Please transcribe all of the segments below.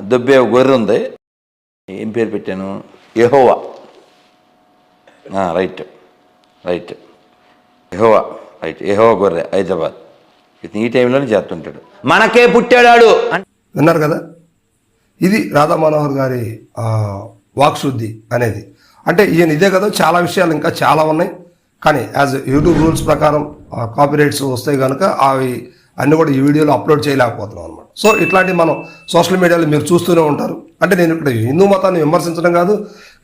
దుబ్బే ఒక గొర్రె ఉంది ఏం పేరు పెట్టాను? Jehovah right right. Jehovah right. Jehovah గొర్రె హైదరాబాద్. ఇతను ఈ టైంలోనే చేస్తుంటాడు. మనకే పుట్టాడాడు విన్నారు కదా? ఇది రాధా మనోహర్ గారి వాక్శుద్ధి అనేది. అంటే ఈయన ఇదే కదా చాలా విషయాలు ఇంకా చాలా ఉన్నాయి. కానీ యాజ్ యూట్యూబ్ రూల్స్ ప్రకారం కాపీ రైట్స్ వస్తాయి కనుక అవి అన్నీ కూడా ఈ వీడియోలో అప్లోడ్ చేయలేకపోతున్నాం అనమాట సో ఇట్లాంటి మనం సోషల్ మీడియాలో మీరు చూస్తూనే ఉంటారు. అంటే నేను ఇక్కడ హిందూ మతాన్ని విమర్శించడం కాదు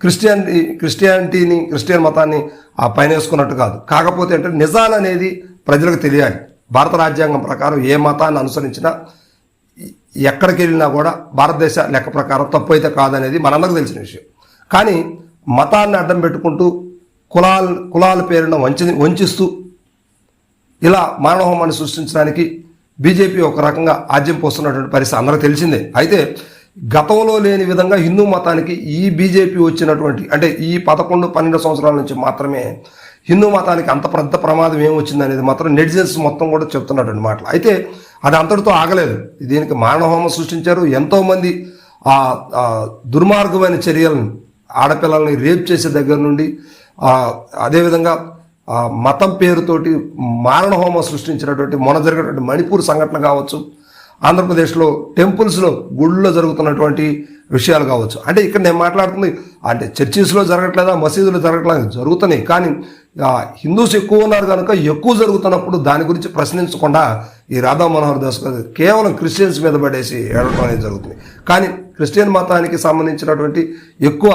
క్రిస్టియన్ క్రిస్టియానిటీని క్రిస్టియన్ మతాన్ని ఆ పైన వేసుకున్నట్టు కాదు. కాకపోతే అంటే నిజాలు అనేది ప్రజలకు తెలియాలి. భారత రాజ్యాంగం ప్రకారం ఏ మతాన్ని అనుసరించినా ఎక్కడికి వెళ్ళినా కూడా భారతదేశ లెక్క ప్రకారం తప్పు అయితే కాదనేది మనందరికీ తెలిసిన విషయం. కానీ మతాన్ని అడ్డం పెట్టుకుంటూ కులాల కులాల పేరున వంచి వంచిస్తూ ఇలా మానవహోమాన్ని సృష్టించడానికి బీజేపీ ఒక రకంగా ఆజ్యం పోస్తున్నటువంటి పరిస్థితి అందరూ తెలిసిందే. అయితే గతంలో లేని విధంగా హిందూ మతానికి ఈ బీజేపీ వచ్చినటువంటి అంటే ఈ పదకొండు పన్నెండు సంవత్సరాల నుంచి మాత్రమే హిందూ మతానికి అంత పెద్ద ప్రమాదం ఏమొచ్చింది అనేది మాత్రం నెటిజన్స్ మొత్తం కూడా చెప్తున్నటువంటి మాటలు. అయితే అది అంతటితో ఆగలేదు. దీనికి మానవహోమం సృష్టించారు. ఎంతోమంది ఆ దుర్మార్గమైన చర్యలను ఆడపిల్లల్ని రేప్ చేసే దగ్గర నుండి అదేవిధంగా మతం పేరుతోటి మారణహోమం సృష్టించినటువంటి మొన్న జరిగినటువంటి మణిపూర్ సంఘటన కావచ్చు ఆంధ్రప్రదేశ్లో టెంపుల్స్లో గుళ్ళలో జరుగుతున్నటువంటి విషయాలు కావచ్చు. అంటే ఇక్కడ నేను మాట్లాడుతుంది అంటే చర్చిస్లో జరగట్లేదా మసీదులో జరగట్లేదు జరుగుతున్నాయి. కానీ హిందూస్ ఎక్కువ ఉన్నారు కనుక ఎక్కువ జరుగుతున్నప్పుడు దాని గురించి ప్రశ్నించకుండా ఈ రాధా మనోహర్ దాస్ గారు కేవలం క్రిస్టియన్స్ మీద పడేసి ఏడటం అనేది జరుగుతుంది. కానీ క్రిస్టియన్ మతానికి సంబంధించినటువంటి ఎక్కువ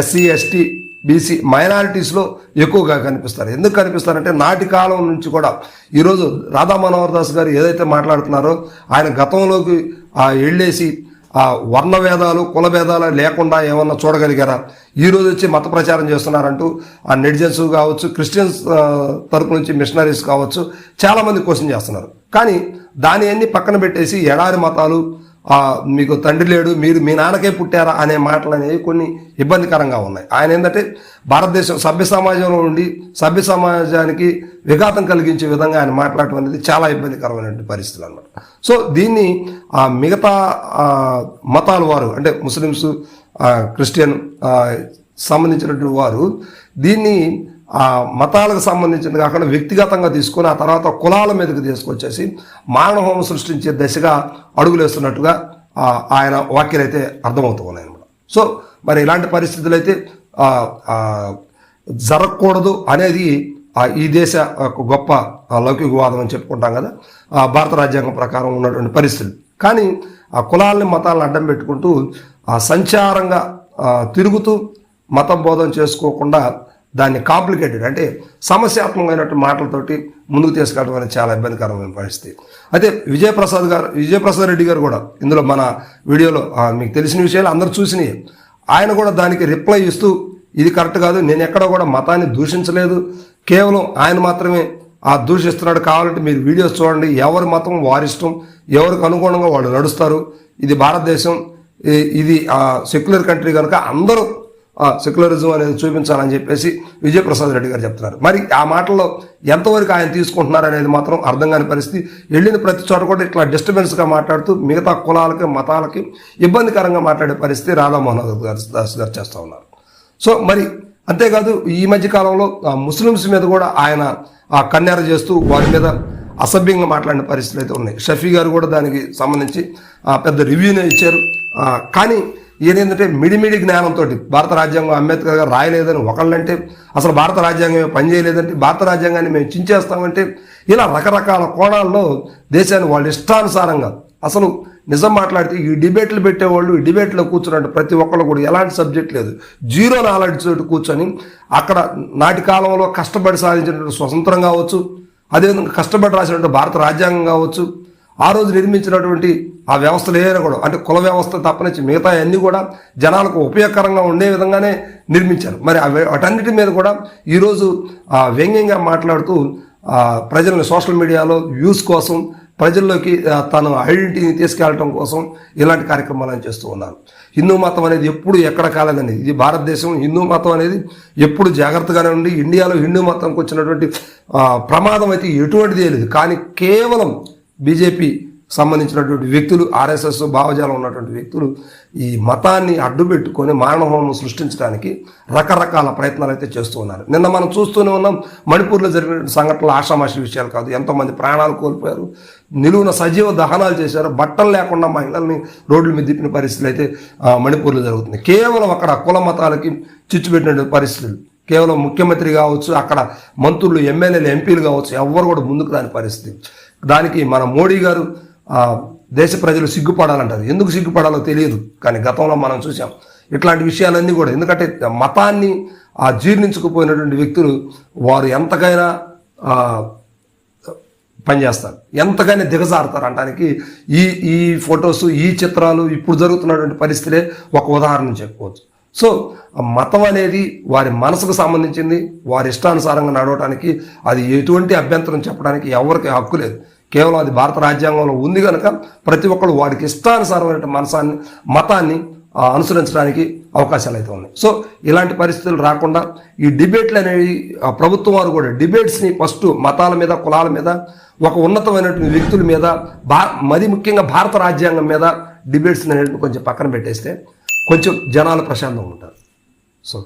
ఎస్సీ ఎస్టీ బీసీ మైనారిటీస్లో ఎక్కువగా కనిపిస్తారు. ఎందుకు కనిపిస్తారంటే నాటి కాలం నుంచి కూడా ఈరోజు రాధా మనోహర్ దాస్ గారు ఏదైతే మాట్లాడుతున్నారో ఆయన గతంలోకి వెళ్ళేసి ఆ వర్ణ భేదాలు కుల భేదాలు లేకుండా ఏమన్నా చూడగలిగారా? ఈరోజు వచ్చి మత ప్రచారం చేస్తున్నారంటూ ఆ నెటిజన్స్ కావచ్చు క్రిస్టియన్స్ తరపు నుంచి మిషనరీస్ కావచ్చు చాలామంది క్వశ్చన్ చేస్తున్నారు. కానీ దాని అన్ని పక్కన పెట్టేసి ఎడారి మతాలు మీకు తండ్రి లేడు మీరు మీ నాన్నకే పుట్టారా అనే మాటలు అనేవి కొన్ని ఇబ్బందికరంగా ఉన్నాయి. ఆయన ఏంటంటే భారతదేశం సభ్య సమాజంలో ఉండి సభ్య సమాజానికి విఘాతం కలిగించే విధంగా ఆయన మాట్లాడటం అనేది చాలా ఇబ్బందికరమైనటువంటి పరిస్థితులు అనమాట సో దీన్ని ఆ మిగతా మతాల వారు అంటే ముస్లిమ్స్ క్రిస్టియన్ సంబంధించినటువంటి వారు దీన్ని ఆ మతాలకు సంబంధించింది కాకుండా వ్యక్తిగతంగా తీసుకొని ఆ తర్వాత కులాల మీదకి తీసుకొచ్చేసి మానవహోమం సృష్టించే దశగా అడుగులేస్తున్నట్టుగా ఆయన వాక్యాలు అయితే అర్థమవుతూ ఉన్నాయి అనమాట సో మరి ఇలాంటి పరిస్థితులు అయితే జరగకూడదు అనేది ఈ దేశ ఒక గొప్ప లౌకికవాదం అని చెప్పుకుంటాం కదా ఆ, భారత రాజ్యాంగం ప్రకారం ఉన్నటువంటి పరిస్థితులు కానీ ఆ కులాలని మతాలను అడ్డం పెట్టుకుంటూ ఆ సంచారంగా తిరుగుతూ మతం బోధం చేసుకోకుండా దాన్ని కాంప్లికేటెడ్ అంటే సమస్యాత్మకమైనటువంటి మాటలతోటి ముందుకు తీసుకెళ్ళడం అనేది చాలా ఇబ్బందికరమైన పరిస్థితి. అయితే విజయప్రసాద్ గారు విజయప్రసాద్ రెడ్డి గారు కూడా ఇందులో మన వీడియోలో మీకు తెలిసిన విషయాలు అందరూ చూసినాయి. ఆయన కూడా దానికి రిప్లై ఇస్తూ ఇది కరెక్ట్ కాదు నేను ఎక్కడ కూడా మతాన్ని దూషించలేదు కేవలం ఆయన మాత్రమే ఆ దూషిస్తున్నాడు కావాలంటే మీరు వీడియోస్ చూడండి ఎవరి మతం వారిష్టం ఎవరికి అనుగుణంగా వాళ్ళు నడుస్తారు ఇది భారతదేశం ఇది సెక్యులర్ కంట్రీ కనుక అందరూ సెక్యులరిజం అనేది చూపించాలని చెప్పేసి విజయప్రసాద్ రెడ్డి గారు చెప్తున్నారు. మరి ఆ మాటల్లో ఎంతవరకు ఆయన తీసుకుంటున్నారు అనేది మాత్రం అర్థం కాని పరిస్థితి. వెళ్ళిన ప్రతి చోట కూడా ఇట్లా డిస్టర్బెన్స్గా మాట్లాడుతూ మిగతా కులాలకి మతాలకి ఇబ్బందికరంగా మాట్లాడే పరిస్థితి రాధామోహన్ గారు దాస్ గారు చేస్తూ ఉన్నారు. సో మరి అంతేకాదు ఈ మధ్య కాలంలో ముస్లిమ్స్ మీద కూడా ఆయన ఆ కన్నెర చేస్తూ వారి మీద అసభ్యంగా మాట్లాడిన పరిస్థితులు అయితే ఉన్నాయి. షఫీ గారు కూడా దానికి సంబంధించి ఆ, పెద్ద రివ్యూనే ఇచ్చారు. కానీ ఈయన ఏంటంటే మిడిమిడి జ్ఞానంతో భారత రాజ్యాంగం అంబేద్కర్ గారు రాయలేదని ఒకళ్ళంటే అసలు భారత రాజ్యాంగం పనిచేయలేదంటే భారత రాజ్యాంగాన్ని మేము చించేస్తామంటే ఇలా రకరకాల కోణాల్లో దేశాన్ని వాళ్ళ ఇష్టానుసారంగా అసలు నిజం మాట్లాడితే ఈ డిబేట్లు పెట్టేవాళ్ళు ఈ డిబేట్లో కూర్చున్నట్టు ప్రతి ఒక్కళ్ళు కూడా ఎలాంటి సబ్జెక్ట్ లేదు. జీరో నాలెడ్జ్ తోటి కూర్చొని అక్కడ నాటి కాలంలో కష్టపడి సాధించినటువంటి స్వతంత్రం కావచ్చు అదేవిధంగా కష్టపడి రాసినటువంటి భారత రాజ్యాంగం కావచ్చు ఆ రోజు నిర్మించినటువంటి ఆ వ్యవస్థలు ఏదైనా కూడా అంటే కుల వ్యవస్థ తప్పనిచ్చి మిగతా అన్నీ కూడా జనాలకు ఉపయోగకరంగా ఉండే విధంగానే నిర్మించారు. మరి అవి వాటన్నిటి మీద కూడా ఈరోజు వ్యంగ్యంగా మాట్లాడుతూ ప్రజలను సోషల్ మీడియాలో వ్యూస్ కోసం ప్రజల్లోకి తన ఐడెంటిటీని తీసుకెళ్ళటం కోసం ఇలాంటి కార్యక్రమాలను చేస్తూ ఉన్నారు. హిందూ మతం అనేది ఎప్పుడు ఎక్కడ కాలేదండి ఇది భారతదేశం హిందూ మతం అనేది ఎప్పుడు జాగ్రత్తగానే ఉండి ఇండియాలో హిందూ మతంకి వచ్చినటువంటి ప్రమాదం అయితే ఎటువంటిది లేదు. కానీ కేవలం బీజేపీ సంబంధించినటువంటి వ్యక్తులు ఆర్ఎస్ఎస్ భావజాలం ఉన్నటువంటి వ్యక్తులు ఈ మతాన్ని అడ్డుపెట్టుకొని మారణహోమం సృష్టించడానికి రకరకాల ప్రయత్నాలు అయితే చేస్తూ ఉన్నారు. నిన్న మనం చూస్తూనే ఉన్నాం మణిపూర్లో జరిగిన సంఘటనలు ఆషామాషి విషయాలు కాదు ఎంతోమంది ప్రాణాలు కోల్పోయారు. నిలువున సజీవ దహనాలు చేశారు బట్టలు లేకుండా మహిళల్ని రోడ్ల మీద తిప్పిన పరిస్థితులు అయితే మణిపూర్లో జరుగుతుంది కేవలం అక్కడ కుల మతాలకి చిచ్చు పరిస్థితులు. కేవలం ముఖ్యమంత్రి కావచ్చు అక్కడ మంత్రులు ఎమ్మెల్యేలు ఎంపీలు కావచ్చు ఎవ్వరు కూడా ముందుకు రాని పరిస్థితి. దానికి మన మోడీ గారు దేశ ప్రజలు సిగ్గుపడాలంటారు. ఎందుకు సిగ్గుపడాలో తెలియదు కానీ గతంలో మనం చూసాం ఇట్లాంటి విషయాలన్నీ కూడా ఎందుకంటే మతాన్ని ఆ జీర్ణించుకుపోయినటువంటి వ్యక్తులు వారు ఎంతకైనా పనిచేస్తారు. ఎంతగానే దిగజారుతారు అంటానికి ఈ ఈ ఫొటోస్ ఈ చిత్రాలు ఇప్పుడు జరుగుతున్నటువంటి పరిస్థితులే ఒక ఉదాహరణ చెప్పుకోవచ్చు. సో మతం అనేది వారి మనసుకు సంబంధించింది వారి ఇష్టానుసారంగా నడవటానికి అది ఎటువంటి అభ్యంతరం చెప్పడానికి ఎవరికి హక్కు లేదు. కేవలం అది భారత రాజ్యాంగంలో ఉంది కనుక ప్రతి ఒక్కరు వారికి ఇష్టానుసారమైన మనసాన్ని మతాన్ని అనుసరించడానికి అవకాశాలు అయితే ఉన్నాయి. సో ఇలాంటి పరిస్థితులు రాకుండా ఈ డిబేట్లు అనేవి ప్రభుత్వం వారు కూడా డిబేట్స్ని ఫస్ట్ మతాల మీద కులాల మీద ఒక ఉన్నతమైనటువంటి వ్యక్తుల మీద భా మరి ముఖ్యంగా భారత రాజ్యాంగం మీద డిబేట్స్ అనేవి కొంచెం పక్కన పెట్టేస్తే కొంచెం జనాలు ప్రశాంతంగా ఉంటారు. సో